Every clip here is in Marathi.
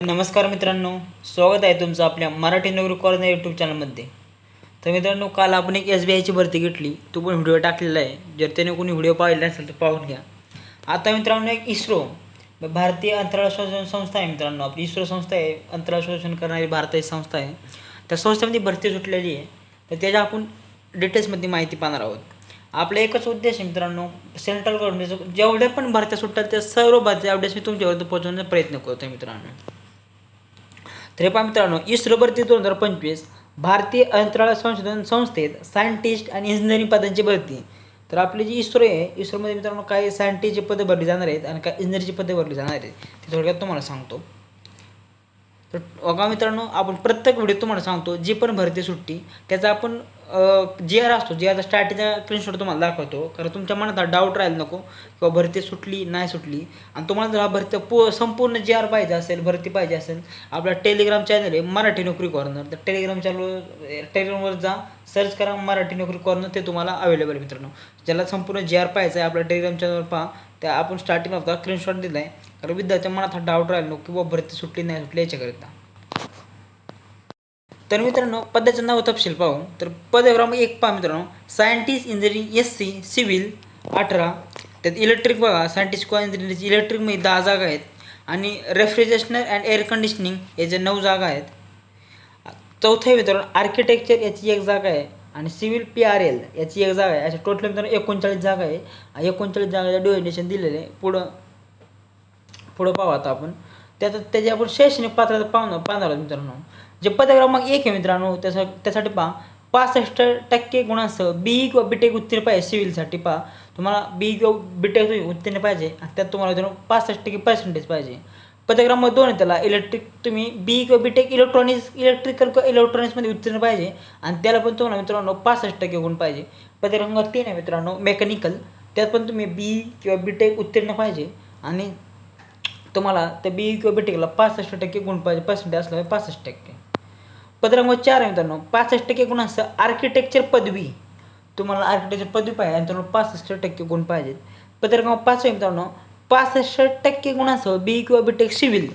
नमस्कार मित्रांनो स्वागत आहे तुमचं आपल्या मराठी नगरी कॉर्नर यूट्यूब चॅनलमध्ये तर मित्रांनो काल आपण एक एस बी आयची भरती घेतली. तो पण व्हिडिओ टाकलेला आहे. जर त्याने कोणी व्हिडिओ पाहिला नसेल तर पाहून घ्या. आता मित्रांनो एक इस्रो भारतीय अंतराळ संशोधन संस्था आहे मित्रांनो. आपली इस्रो संस्था आहे. अंतराळ संशोधन करणारी भारताची संस्था आहे. त्या संस्थेमध्ये भरती सुटलेली आहे. तर त्याच्या आपण डिटेल्समध्ये माहिती पाहणार आहोत. आपला एकच उद्देश आहे मित्रांनो सेंट्रल गव्हर्नमेंटचं जेवढ्या पण भरत्या सुटतात त्या सर्व भरत्या अपडेट्स मी तुमच्यावर पोहोचवण्याचा प्रयत्न करतो मित्रांनो. तर हे पहा मित्रांनो इस्रो भरती दोन हजार पंचवीस भारतीय अंतराळ संशोधन संस्थेत सायंटिस्ट आणि इंजिनिअरिंग पदांची भरती. तर आपली जी इस्रो आहे इस्रोमध्ये मित्रांनो काही सायंटिस्टची पदं भरली जाणार आहेत आणि काही इंजिनिअरची पदं भरली जाणार आहेत. ते थोडक्यात तुम्हाला सांगतो. तर बघा मित्रांनो आपण प्रत्येक व्हिडिओ तुम्हाला सांगतो जी पण भरती सुट्टी त्याचा आपण जी आर असतो जी आरचा स्टार्टिंगचा स्क्रीनशॉट तुम्हाला दाखवतो कारण तुमच्या मनात हा डाऊट राहील नको किंवा भरती सुटली नाही सुटली. आणि तुम्हाला जर हा भरती पू संपूर्ण जी आर पाहिजे असेल भरती पाहिजे असेल आपला टेलिग्राम चॅनल आहे मराठी नोकरी कॉर्नर तर टेलिग्राम चॅनल टेलिग्रामवर जा सर्च करा मराठी नोकरी कॉर्नर ते तुम्हाला अवेलेबल आहे मित्रांनो. ज्याला संपूर्ण जी आर पाहायचं आहे आपल्या टेलिग्राम चॅनलवर पहा त्या आपण स्टार्टिंग होता स्क्रीनशॉट दिला आहे कारण विद्यार्थ्या मनात हा डाऊट राहिलो की बाबा भरती सुटली नाही सुटली याच्याकरिता. तर मित्रांनो पदाचं नाव तपशील पाहू. तर पद क्रमांक एक पहा मित्रांनो. Scientist engineering S C civil अठरा. त्यात इलेक्ट्रिक बघा. सायंटिस्ट किंवा इंजिनिअरिंग इलेक्ट्रिकमध्ये दहा जागा आहेत. आणि रेफ्रिजरेशनर अँड एअर कंडिशनिंग याच्या नऊ जागा आहेत. चौथं मित्रांनो आर्किटेक्चर याची एक जागा आहे. आणि सिव्हिल पी आर एल याची एक जागा आहे. अशा टोटल मित्रांनो एकोणचाळीस जागा आहे. एकोणचाळीस जागाचं डोनेशन दिलेलं. आहे पुढं पुढं पाहू आता आपण. त्याचं त्याच्या आपण शैक्षणिक पात्रता पाहू पाहणार आहोत मित्रांनो. जे पदक्रमांक एक आहे मित्रांनो त्याचा त्यासाठी पहा. पासष्ट टक्के गुणांसह बी किंवा बीटेक उत्तीर्ण पाहिजे सिव्हिलसाठी पहा. तुम्हाला बी किंवा बीटेक उत्तीर्ण पाहिजे आणि त्यात तुम्हाला मित्रांनो पासष्ट टक्के पर्सेंटेज पाहिजे. पद दोन आहे त्याला इलेक्ट्रिक तुम्ही बी किंवा बीटेक इलेक्ट्रॉनिक्स इलेक्ट्रिकल किंवा इलेक्ट्रॉनिक्समध्ये उत्तीर्ण पाहिजे आणि त्याला पण तुम्हाला मित्रांनो पासष्ट टक्के गुण पाहिजे. पदक्रमांक तीन आहे मित्रांनो मेकॅनिकल त्यात पण तुम्ही बी किंवा बीटेक उत्तीर्ण पाहिजे आणि तुम्हाला त्या बी किंवा बी टेकला पासष्ट टक्के गुण पाहिजे पर्सेंटेज असल्यामुळे पासष्ट टक्के. पदक्रमांक चार आहे मित्रांनो. पासष्ट टक्के गुणांसह आर्किटेक्चर पदवी. तुम्हाला आर्किटेक्चर पदवी पाहिजे आणि मित्रांनो पासष्ट टक्के गुण पाहिजेत. पदक्रमांक पाच आहे मित्रांनो. पासष्ट टक्के गुणांसह बी किंवा बी टेक सिव्हिल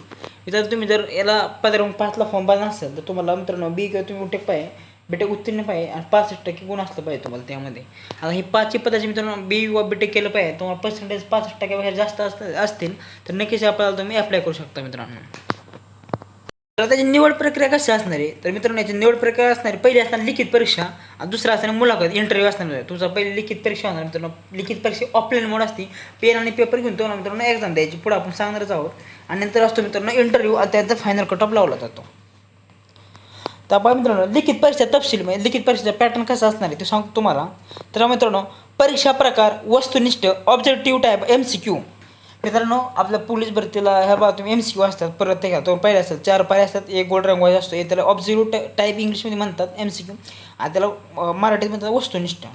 इथं तुम्ही जर याला पदक्रमांक पाचला फॉर्म भरला असेल तर तुम्हाला मित्रांनो बी किंवा तुम्ही टेक पाहिजे. बीटेक उत्तीर्ण पाहिजे. आणि पासष्ट टक्के गुण असलं पाहिजे तुम्हाला त्यामध्ये. आता हे पाचही पदाचे मित्रांनो बी किंवा बीटेक केलं पाहिजे. तुम्हाला पर्सेंटेज पासष्ट टक्क्यापेक्षा जास्त असत असतील तर नक्कीच आपल्याला तुम्ही अप्लाय करू शकता मित्रांनो. तर त्याची निवड प्रक्रिया कशी असणार आहे? तर मित्रांनो याची निवड प्रक्रिया असणार पहिली असणार लिखित परीक्षा आणि दुसरा असणार मुलाखत इंटरव्ह्यू असणार. आहे तुमचा पहिली लिखित परीक्षा होणार. मित्रांनो लिखित परीक्षा ऑफलाईन मोड असते. पेन आणि पेपर घेऊन तो मित्रांनो एक्झाम द्यायची. पुढे आपण सांगणारच आहोत. आणि नंतर असतो मित्रांनो इंटरव्ह्यू आणि त्याचा फायनल कट ऑफ लावला जातो. तर आपण मित्रांनो लिखित परीक्षा तपशील म्हणजे लिखित परीक्षेचा पॅटर्न कसा असणार आहे ते सांगतो तुम्हाला. तर मित्रांनो परीक्षा प्रकार वस्तुनिष्ठ objective type M C Q मित्रांनो आपल्या पोलीस भरतीला ह्या बा तुम्ही एम सी क्यू असतात परत ते घ्या. तो पहिले असतात चार पहिले असतात एक गोल्ड रंग वाईज असतो हे त्याला ऑब्झर्व्ह टाईप इंग्लिशमध्ये म्हणतात एम सी क्यू आणि त्याला मराठीत म्हणतात वस्तुनिष्ठ.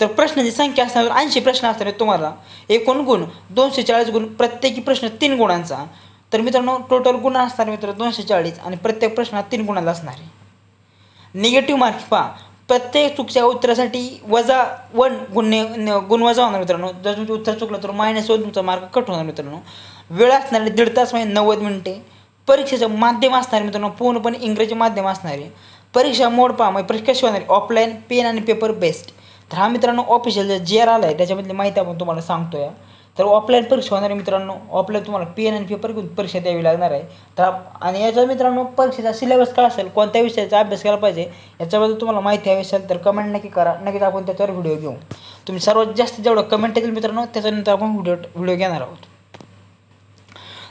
तर प्रश्नाची संख्या असणार ऐंशी प्रश्न असणार आहेत तुम्हाला. एकूण गुण दोनशे चाळीस गुण प्रत्येकी प्रश्न तीन गुणांचा. तर मित्रांनो टोटल गुण असणार मित्र दोनशे चाळीस आणि प्रत्येक प्रश्नात तीन गुणाला असणार आहे. निगेटिव्ह मार्क पहा. प्रत्येक चुकीच्या उत्तरासाठी वजा वन गुन्हे गुण वजा होणार मित्रांनो. जर तुमचं उत्तर चुकलं तर मायनस वन तुमचा मार्क कट होणार मित्रांनो. वेळ असणारे दीड तास म्हणजे नव्वद मिनिटे. परीक्षेचं माध्यम असणारे मित्रांनो. पूर्णपणे इंग्रजी माध्यम असणारे परीक्षा मोड पहा. म्हणजे परीक्षा कशी होणार ऑफलाईन पेन आणि पेपर बेस्ड तर हा मित्रांनो ऑफिशियल जे आर आला आहे त्याच्यामधली माहिती आपण तुम्हाला सांगतो या तर ऑफलाईन परीक्षा होणार आहे मित्रांनो ऑफलाईन तुम्हाला पेन आणि पेपर घेऊन परीक्षा द्यावी लागणार आहे. तर आणि याचा मित्रांनो परीक्षेचा सिलेबस काय असेल कोणत्या विषयाचा अभ्यास केला पाहिजे याच्याबद्दल तुम्हाला माहिती हवी असेल तर कमेंट नक्की करा. नक्कीच आपण त्याच्यावर व्हिडिओ घेऊ. तुम्ही सर्वात जास्त जेवढं कमेंट येतील मित्रांनो त्याच्यानंतर आपण व्हिडिओ व्हिडिओ घेणार आहोत.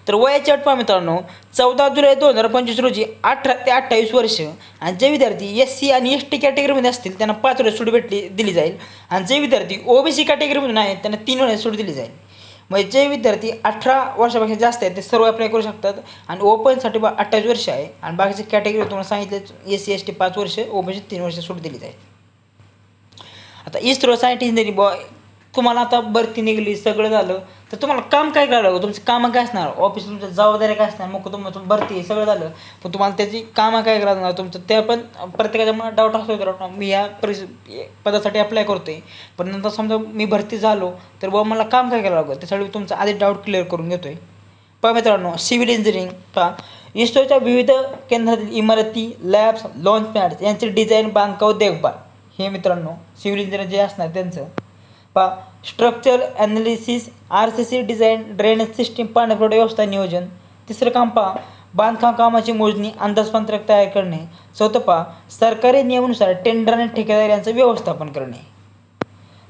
तर वयाची अटपा मित्रांनो चौदा जुलै दोन हजार पंचवीस रोजी अठरा ते अठ्ठावीस वर्ष आणि जे विद्यार्थी एस सी आणि एस टी कॅटेगरीमध्ये असतील त्यांना पाच वेळेस सूट भेटली दिली जाईल. आणि जे विद्यार्थी ओबीसी कॅटेगरीमधून आहेत त्यांना तीन वेळेस सूट दिली जाईल. म्हणजे जे विद्यार्थी अठरा वर्षापेक्षा जास्त आहेत ते सर्व अप्लाय करू शकतात. आणि ओपनसाठी बा अठ्ठावीस वर्ष आहे. आणि बाकीची कॅटेगरी तुम्हाला सांगितले एस सी एस टी पाच वर्ष ओपनची तीन वर्ष सूट दिली जाईल. आता इस्रो सायंटिस्ट इंजिनिअरिंग बॉय तुम्हाला आता भरती निघली सगळं झालं तर तुम्हाला काम काय करावं लागतं तुमचं कामं काय असणार? ऑफिस तुमच्या जबाबदाऱ्या काय असणार? मग तुम्हाला तुम भरती सगळं झालं पण तुम्हाला त्याची कामं काय करावं लागणार? तुमचं त्या पण प्रत्येकाच्या मनात डाऊट असतो तर मी या परिस पदासाठी अप्लाय करतोय. पण नंतर समजा मी भरती झालो तर बाबा मला काम काय करावं लागतं त्यासाठी तुमचा आधी डाऊट क्लिअर करून घेतो आहे पहा मित्रांनो सिव्हिल इंजिनिअरिंग पहा. इस्रोच्या विविध केंद्रातील इमारती लॅब्स लॉन्च पॅड्स यांचे डिझाईन बांधकाम देखभाल. हे मित्रांनो सिव्हिल इंजिनियर जे असणार त्यांचं. पा structure analysis R C C design drainage system पाणीपुरवठा व्यवस्था नियोजन. तिसरं काम पहा बांधकाम कामाची मोजणी अंदाजपत्रक तयार करणे. चौथं पहा सरकारी नियमानुसार टेंडर आणि ठेकेदार यांचं व्यवस्थापन करणे.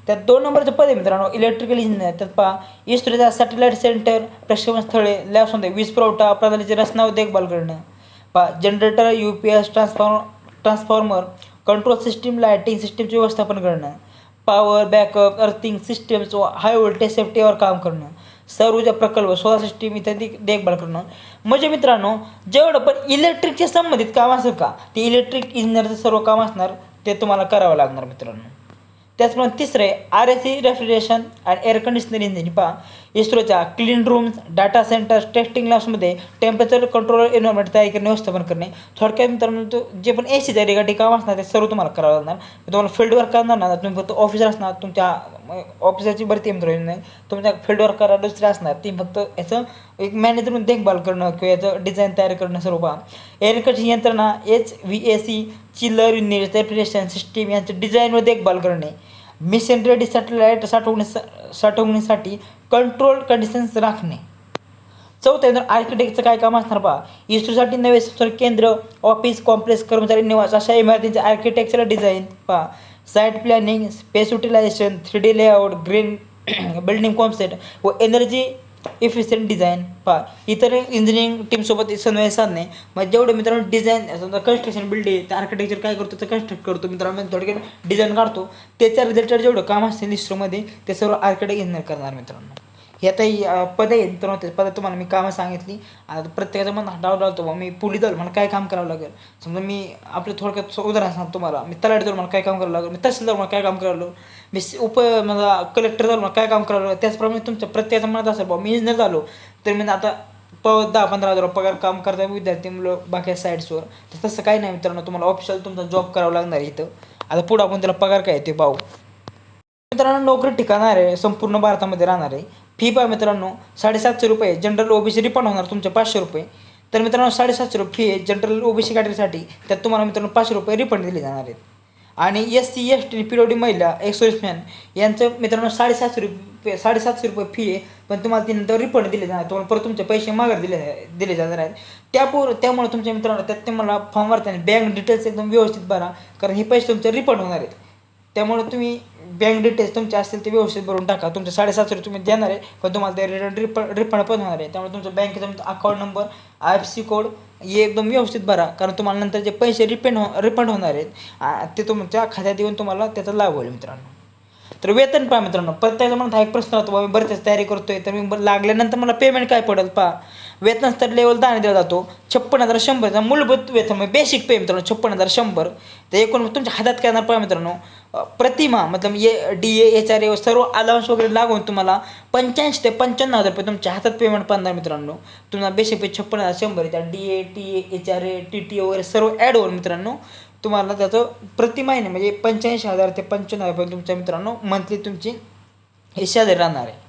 त्यात दोन नंबरचं पद आहे मित्रांनो इलेक्ट्रिकल इंजिनियर त्यात पहा इस्रोच्या सॅटेलाईट सेंटर प्रक्षेपण स्थळे लॅब्समध्ये वीज पुरवठा प्रणालीची रचना व देखभाल करणं. पहा generator U P S transform transformer control system lighting सिस्टीमचे व्यवस्थापन करणं. पॉवर बॅकअप अर्थिंग सिस्टम्स व हाय व्होल्टेज सेफ्टीवर काम करणं. सौर ऊर्जा प्रकल्प सोलार सिस्टीम इत्यादी देखभाल करणं. म्हणजे मित्रांनो जेवढं पण इलेक्ट्रिकच्या संबंधित काम असेल का ते इलेक्ट्रिक इंजिनियरचं सर्व काम असणार ते तुम्हाला करावं लागणार मित्रांनो. त्याचप्रमाणे तिसरं R S C refrigeration and air conditioner engine पहा इस्रोच्या clean rooms data centers testing लॅब्समध्ये temperature control environment तयारी करणे व्यवस्थापन करणे. थोडक्यात मित्रांनो जे पण ए सीच्या रिगार्डिंग काम असणार ते सर्व तुम्हाला करावं लागणार. तुम्हाला फील्ड वर्क करणार ना तुम्ही फक्त ऑफिसर असणार तुमच्या ऑफिसरची भरती मित्र नाही तुमच्या फील्ड वर्क करायला दुसरे असणार. ती फक्त याचं एक मॅनेजर म्हणून देखभाल करणं किंवा याचं डिझाईन तयार करणं सर्व पहा एअर कंडिशन यंत्रणा H V A C chiller unit refrigeration system यांचं डिझाईन व देखभाल करणे. मिशन रेडी सॅटेलाईट साठवणी साठवणीसाठी कंट्रोल कंडिशन्स राखणे. चौथ्या आहे आर्किटेक्टचं काय काम असणार पहा इस्रोसाठी नवे संशोधन केंद्र ऑफिस कॉम्प्लेक्स कर्मचारी निवास अशा इमारतींचे आर्किटेक्चरल डिझाईन पहा. Site planning space utilization three D layout green building concept व एनर्जी इफिशियंट डिझाईन पहा. इतर इंजिनिअरिंग टीमसोबत समन्वय साधणे मग जेवढे मित्रांनो डिझाईन समजा कन्स्ट्रक्शन बिल्डिंग ते आर्किटेक्चर काय करतो ते कन्स्ट्रक्ट करतो. मित्रांनो थोडक्यात डिझाईन काढतो. त्याच्या रिलेटेड जेवढं काम असते इस्रोमध्ये ते सर्व आर्किटेक्ट इंजिनियर करणार मित्रांनो. हे आता ही, अं, पदं आहेत मित्रांनो पदं तुम्हाला मी कामं सांगितली. आता प्रत्येकाचा मन डाव लावतो बा मी पुढे दल मला काय काम करावं लागेल? समजा मी आपलं थोडक्यात उदाहरण सांगतो तुम्हाला. मी तलाठी दल मला काय काम करावं लागेल? मी तहसीलदार मला काय काम करावं लागलो? मी उप मला कलेक्टर झालो मला काय काम करावं लागेल? त्याचप्रमाणे तुमच्या प्रत्येकाचं मनात असेल बा मी इंजिनियर झालो तर मी आता प दहा पंधरा हजार पगार काम करता विद्यार्थी मुलं बाकी साईड्सवर. तर तसं काही नाही मित्रांनो तुम्हाला ऑफिशियल तुमचा जॉब करावा लागणार आहे इथं. आता पुढं आपण त्याला पगार काय आहे ते पाहू. मित्रांनो नोकरी ठिकाणार आहे संपूर्ण भारतामध्ये राहणार आहे. फी पहा मित्रांनो साडेसातशे रुपये जनरल ओबीसी रिफंड होणार तुमचे पाचशे रुपये. तर मित्रांनो साडेसातशे रुपये फी आहे. जनरल ओबीसी कॅटेगरीसाठी त्यात तुम्हाला मित्रांनो पाचशे रुपये रिफंड दिले जाणार आहेत. आणि S C S T P D महिला एक्सप्रेसमॅन यांचं मित्रांनो साडेसातशे रुपये साडेसातशे रुपये फी आहे. पण तुम्हाला ती नंतर रिफंड दिले जाणार तुम्हाला परत तुमचे पैसे माघार दिले दिले जाणार आहेत. त्यापूर त्यामुळे तुमच्या मित्रांनो त्यात तुम्हाला फॉर्म भरताना बँक डिटेल्स एकदम व्यवस्थित भरा. कारण हे पैसे तुमचे रिफंड होणार आहेत. त्यामुळे तुम्ही बँक डिटेल्स तुमचे असतील ते व्यवस्थित भरून टाका. तुमचे साडेसातशे रुपये तुम्ही देणार आहे पण तुम्हाला ते रिटर्न रिफंड रिफंड पण होणार आहे. त्यामुळे तुमचं बँकेचा account number I F C code हे एकदम व्यवस्थित भरा. कारण तुम्हाला नंतर जे पैसे रिपेंड हो रिफंड होणार आहेत ते तुमच्या खात्यात येऊन तुम्हाला त्याचा लाभ होईल मित्रांनो. तर वेतन पहा मित्रांनो. प्रत्येकाचा मनात हा एक प्रश्न होतो बाबा मी बरेच तयारी करतोय तर मी लागल्यानंतर मला पेमेंट काय पडेल? पहा. वेतन स्तर लेवल दहा दिला जातो. छप्पन हजार शंभरचा मूलभूत वेतन म्हणजे बेसिक पे मित्रांनो छप्पन हजार शंभर. तर एकूण तुमच्या हातात काय येणार पहा मित्रांनो? प्रतिमा मतलब A D A H R A सर्व अलाउन्स वगैरे लागून तुम्हाला पंच्याऐंशी ते पंच्याण्णव हजार रुपये तुमच्या हातात पेमेंट पडणार मित्रांनो. तुम्हाला बेसिक पे छप्पन हजार शंभर त्या D A T A H R A T T वगैरे सर्व ॲड होऊन मित्रांनो. तुम्हाला त्याचं प्रति महिने म्हणजे पंच्याऐंशी हजार ते पंच्याण्णव हजारपर्यंत तुमच्या मित्रांनो मंथली तुमची हे शेजारी राहणार आहे.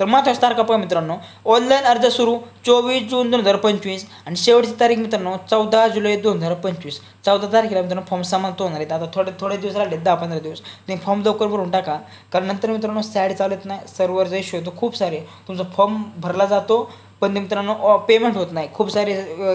तर महत्त्वाची तारखा पहा मित्रांनो. ऑनलाईन अर्ज सुरू चोवीस जून दोन हजार पंचवीस आणि शेवटची तारीख मित्रांनो चौदा जुलै दोन हजार पंचवीस. चौदा तारखेला मित्रांनो फॉर्म समाप्त होणार आहेत. आता थोडे थोडे दिवस राहिले दहा पंधरा दिवस. तुम्ही फॉर्म लवकर भरून टाका. कारण नंतर मित्रांनो सॅड चालत नाही. सर्व्हरचा इश्यू येतो खूप सारे तुमचा फॉर्म भरला जातो. पण ते मित्रांनो पेमेंट होत नाही. खूप सारे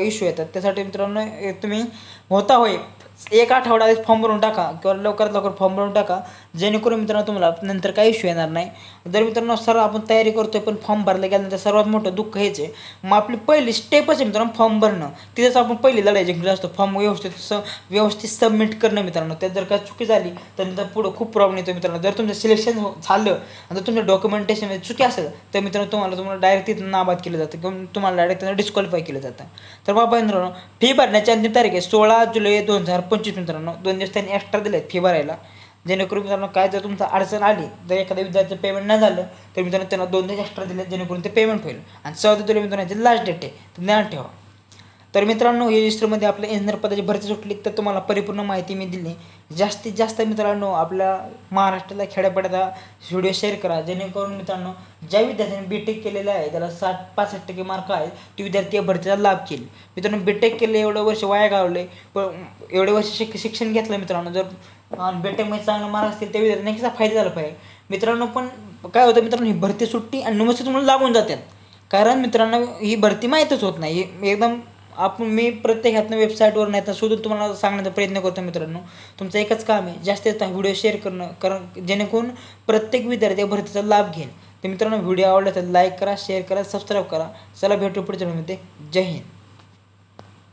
इश्यू येतात. त्यासाठी मित्रांनो तुम्ही होता होय. एक आठवडा आधीच फॉर्म भरून टाका किंवा लवकरात लवकर फॉर्म भरून टाका. जेणेकरून मित्रांनो तुम्हाला नंतर काही इश्यू येणार नाही. जर मित्रांनो सर्व आपण तयारी करतोय पण फॉर्म भरला गेल्यानंतर सर्वात मोठं दुःख हेच आहे. मग आपली पहिली स्टेपच आहे मित्रांनो फॉर्म भरणं. तिथेच आपण पहिली लढाई जिंकली असतो. फॉर्म व्यवस्थित स व्यवस्थित सबमिट करणं मित्रांनो. त्यात जर का चुकी झाली तर नंतर पुढं खूप प्रॉब्लेम येतो मित्रांनो. जर तुमचं सिलेक्शन हो, झालं आणि तुमचं डॉक्युमेंटेशनमध्ये चुकी असेल तर मित्रांनो तुम्हाला तुम्हाला डायरेक्ट तिथं नाबाद केलं जातं किंवा तुम्हाला डायरेक्ट त्यांना डिस्क्वालिफाय केलं जातं. तर बाबा मित्रांनो फी भरण्याची अंतिम तारीख आहे सोळा जुलै दोन हजार पंचवीस मित्रांनो. दोन दिवस त्यांनी एक्स्ट्रा दिले फी भरायला. जेणेकरून मित्रांनो काय जर तुमचं अडचण आली जर एखाद्या विद्यार्थ्याचं पेमेंट नाही झालं तर मित्रांनो त्यांना दोन दिवस एक्स्ट्रा दिले जेणेकरून ते पेमेंट होईल. आणि चौदा तुला मित्रांनो याची लास्ट डेट आहे. तर ज्ञान ठेवा. तर मित्रांनो हे लिस्टमध्ये आपल्या इंजिनियर पदाची भरती सुटली तर तुम्हाला परिपूर्ण माहिती मी दिली. जास्तीत जास्त मित्रांनो आपल्या महाराष्ट्राला खेड्यापाड्याचा व्हिडिओ शेअर करा. जेणेकरून मित्रांनो ज्या विद्यार्थ्यांनी बी टेक केलेलं आहे त्याला साठ पासष्ट टक्के मार्क आहेत ते विद्यार्थी या भरतीचा लाभ घेईल. मित्रांनो बी टेक केले एवढं वर्ष वाया घालवले पण एवढे वर्ष शिक शिक्षण घेतलं मित्रांनो जर बी टेकमध्ये चांगला मार्क असतील त्या विद्यार्थ्यांना कसा फायदा झाला पाहिजे. मित्रांनो पण काय होतं मित्रांनो ही भरती सुट्टी आणि नमस्ते तुम्हाला लागून जातात कारण मित्रांनो ही भरती माहीतच होत नाही. एकदम आपण मी प्रत्येक ह्यातनं वेबसाईटवर नाही तर शोधून तुम्हाला सांगण्याचा प्रयत्न करतो मित्रांनो. तुमचं एकच काम आहे जास्तीत जास्त व्हिडिओ शेअर करणं. कारण जेणेकरून प्रत्येक विद्यार्थी या भरतीचा लाभ घेईल. तर मित्रांनो व्हिडिओ आवडला तर लाईक करा शेअर करा सबस्क्राईब करा. चला भेटू पुढच्या व्हिडिओमध्ये जय हिंद.